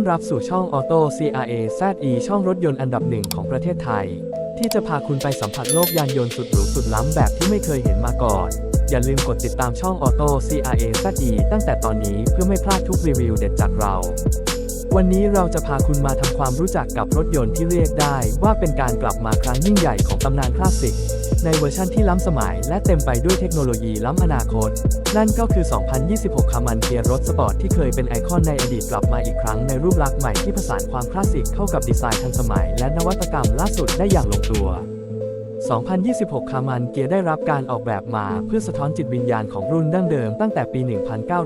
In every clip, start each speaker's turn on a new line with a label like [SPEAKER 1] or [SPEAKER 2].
[SPEAKER 1] อนรับสู่ช่อง Auto CRA ZE ช่องรถยนต์อันดับหนึ่งของประเทศไทย ที่จะพาคุณไปสัมผัสโลกยานยนต์สุดหรูสุดล้ำแบบที่ไม่เคยเห็นมาก่อน อย่าลืมกดติดตามช่อง Auto CRA ZE ตั้งแต่ตอนนี้เพื่อไม่พลาดทุกรีวิวเด็ดจากเรา วันนี้เราจะพาคุณมาทำความรู้จักกับรถยนต์ที่เรียกได้ ว่าเป็นการกลับมาครั้งยิ่งใหญ่ของตำนานคลาสสิก ในเวอร์ชั่นที่ล้ำสมัย และเต็มไปด้วยเทคโนโลยีล้ำอนาคต นั่นก็คือ 2026 คามันเกียรถสปอร์ตที่เคยเป็นไอคอนในอดีตกลับมาอีกครั้งในรูปลักษณ์ใหม่ที่ผสานความคลาสสิกเข้ากับดีไซน์ทันสมัย และนวัตกรรมล่าสุดได้อย่างลงตัว 2026 คามันเกียร์ได้รับการออกแบบมาเพื่อสะท้อนจิตวิญญาณของรุ่นดั้งเดิมตั้งแต่ปี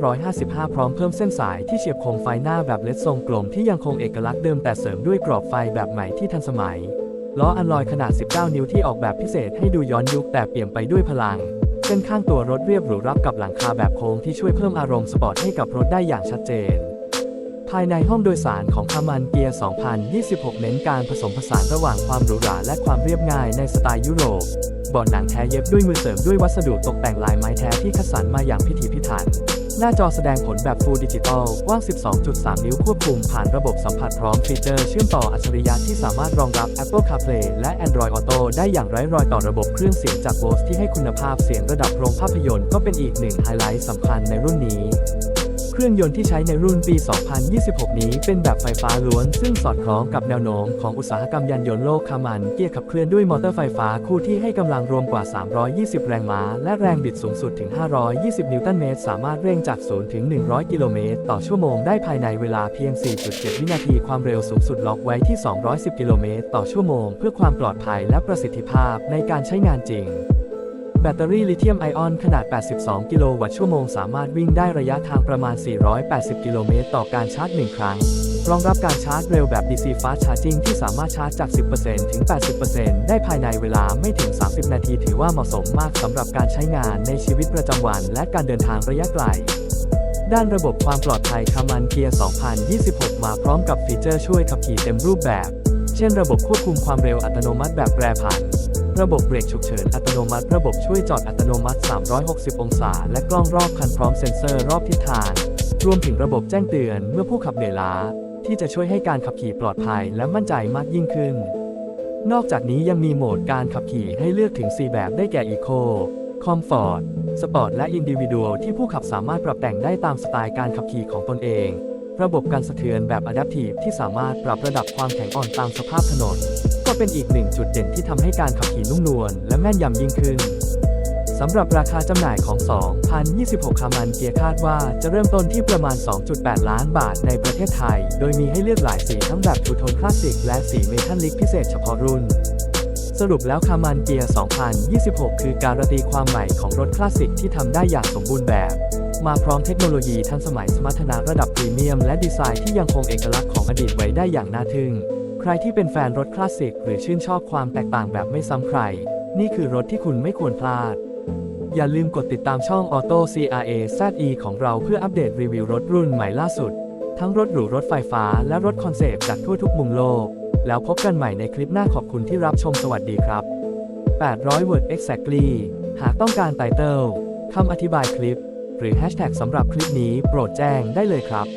[SPEAKER 1] 1955 พร้อมเพิ่มเส้นสายที่เฉียบคมไฟหน้าแบบเล็ดทรงกลมที่ยังคงเอกลักษณ์เดิมแต่เสริมด้วยกรอบไฟแบบใหม่ที่ทันสมัย ล้ออันลอยขนาด 19 นิ้วที่ออกแบบพิเศษให้ดูย้อนยุคแต่เปี่ยมไปด้วยพลังเส้นข้างตัวรถเรียบหรูรับกับหลังคาแบบโค้งที่ช่วยเพิ่มอารมณ์สปอร์ตให้กับรถได้อย่างชัดเจน ภายในห้องโดยสารของคามันเกียร์ 2026 เน้นการผสมผสานระหว่างความหรูหราและความเรียบง่ายในสไตล์ยุโรปเบาะหนังแท้เย็บด้วยมือเสริมด้วยวัสดุตกแต่งลายไม้แท้ที่คัดสรรมาอย่างพิถีพิถัน หน้าจอแสดงผลแบบ Full Digital กว้าง 12.3 นิ้วควบคุมผ่านระบบสัมผัสพร้อมฟีเจอร์เชื่อมต่ออัจฉริยะที่สามารถรองรับ Apple CarPlay และ Android Auto ได้อย่างไร้รอยต่อระบบเครื่องเสียงจาก Bose ที่ให้คุณภาพเสียงระดับโรงภาพยนตร์ก็เป็นอีกหนึ่งไฮไลท์สำคัญในรุ่นนี้ เครื่องยนต์ที่ใช้ในรุ่นปี 2026 นี้เป็นแบบไฟฟ้าล้วน ซึ่งสอดคล้องกับแนวโน้มของอุตสาหกรรมยานยนต์โลกคามัน เกียร์ขับเคลื่อนด้วยมอเตอร์ไฟฟ้าคู่ที่ให้กำลังรวมกว่า 320 แรงม้า และแรงบิดสูงสุดถึง 520 นิวตันเมตร สามารถเร่งจาก 0 ถึง 100 กิโลเมตร ต่อชั่วโมงได้ภายในเวลาเพียง 4.7 วินาที ความเร็วสูงสุดล็อกไว้ที่ 210 กิโลเมตร ต่อชั่วโมง เพื่อความปลอดภัยและประสิทธิภาพในการใช้งานจริง แบตเตอรี่ลิเธียมไอออนขนาด 82 กิโลวัตต์ชั่วโมง สามารถวิ่งได้ระยะทางประมาณ 480 กิโลเมตรต่อการชาร์จ 1 ครั้ง รองรับการชาร์จเร็วแบบ DC Fast Charging ที่สามารถชาร์จจาก 10%ถึง 80%ได้ภายในเวลาไม่ถึง 30 นาทีถือว่าเหมาะสมมากสำหรับการใช้งานในชีวิตประจำวัน และการเดินทางระยะไกลด้านระบบความปลอดภัยคามันเกียร์ 2026 มาพร้อมกับฟีเจอร์ช่วยขับขี่เต็มรูปแบบ เช่นระบบควบคุมความเร็วอัตโนมัติแบบแปรผัน ระบบเบรกฉุกเฉินอัตโนมัติ ระบบช่วยจอดอัตโนมัติ 360 องศา และกล้องรอบคันพร้อมเซ็นเซอร์รอบทิศทาง รวมถึงระบบแจ้งเตือนเมื่อผู้ขับเหนื่อยล้า ที่จะช่วยให้การขับขี่ปลอดภัยและมั่นใจมากยิ่งขึ้น นอกจากนี้ยังมีโหมดการขับขี่ให้เลือกถึง 4 แบบได้แก่ Eco Comfort Sport และ Individual ที่ผู้ขับสามารถปรับแต่งได้ตามสไตล์การขับขี่ของตนเอง ระบบการสะเทือนแบบ Adaptive ที่สามารถปรับระดับความแข็งอ่อนตามสภาพถนน ก็เป็นอีกหนึ่งจุดเด่นที่ทำให้การขับขี่นุ่มนวลและแม่นยำยิ่งขึ้นสำหรับราคาจำหน่ายของ 2026 คามันเกียร์คาดว่าจะเริ่มต้นที่ประมาณ 2.8 ล้านบาทในประเทศไทย โดยมีให้เลือกหลายสีทั้งแบบทูโทนคลาสสิกและสีเมทัลลิกพิเศษเฉพาะรุ่น สรุปแล้วคามันเกียร์ 2026 คือการันตีความใหม่ของรถคลาสสิกที่ทำได้อย่างสมบูรณ์แบบ มาพร้อมเทคโนโลยีทันสมัยสมรรถนะระดับพรีเมียมและดีไซน์ที่ยังคงเอกลักษณ์ของอดีตไว้ได้อย่างน่าทึ่ง ใครที่เป็นแฟนรถคลาสสิกหรือชื่นชอบความแตกต่างแบบไม่ซ้ำใคร นี่คือรถที่คุณไม่ควรพลาด อย่าลืมกดติดตามช่อง Auto CRA ZE ของเราเพื่ออัปเดตรีวิวรถรุ่นใหม่ล่าสุด ทั้งรถหรูรถไฟฟ้าและรถคอนเซปต์จากทั่วทุกมุมโลก แล้วพบกันใหม่ในคลิปหน้าขอบคุณที่รับชมสวัสดีครับ 800 word exactly หากต้องการไตเติลคำอธิบายคลิป หรือแฮชแท็กสำหรับคลิปนี้โปรดแจ้งได้เลยครับ